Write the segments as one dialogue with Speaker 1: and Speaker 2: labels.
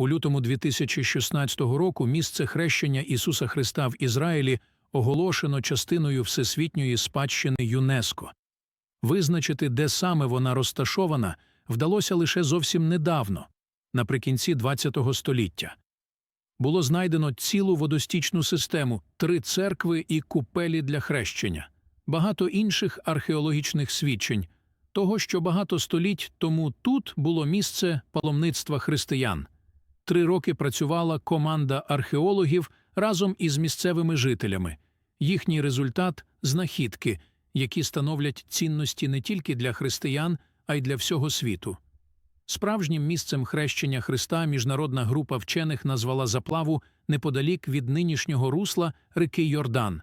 Speaker 1: У лютому 2016 року місце хрещення Ісуса Христа в Ізраїлі оголошено частиною Всесвітньої спадщини ЮНЕСКО. Визначити, де саме вона розташована, вдалося лише зовсім недавно, наприкінці ХХ століття. Було знайдено цілу водостічну систему, три церкви і купелі для хрещення, багато інших археологічних свідчень того, що багато століть тому тут було місце паломництва християн. Три роки працювала команда археологів разом із місцевими жителями. Їхній результат знахідки, які становлять цінності не тільки для християн, а й для всього світу. Справжнім місцем хрещення Христа міжнародна група вчених назвала заплаву неподалік від нинішнього русла реки Йордан.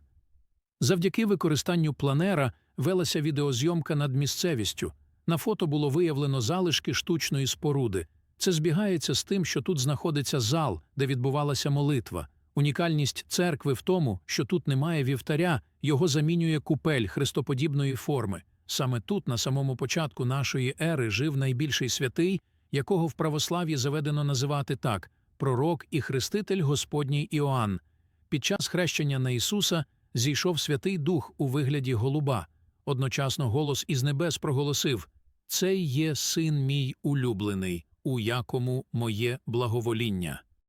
Speaker 1: Завдяки використанню планера велася відеозйомка над місцевістю. На фото було виявлено залишки штучної споруди. Це збігається з тим, що тут знаходиться зал, де відбувалася молитва. Унікальність церкви в тому, що тут немає вівтаря, його замінює купель хрестоподібної форми. Саме тут, на самому початку нашої ери, жив найбільший святий, якого в православ'ї заведено називати так пророк і хреститель Господній Іоанн. Під час хрещення на Ісуса зійшов Святий Дух у вигляді голуба. Одночасно голос із небес проголосив «Цей є син мій улюблений, у якому моє благовоління».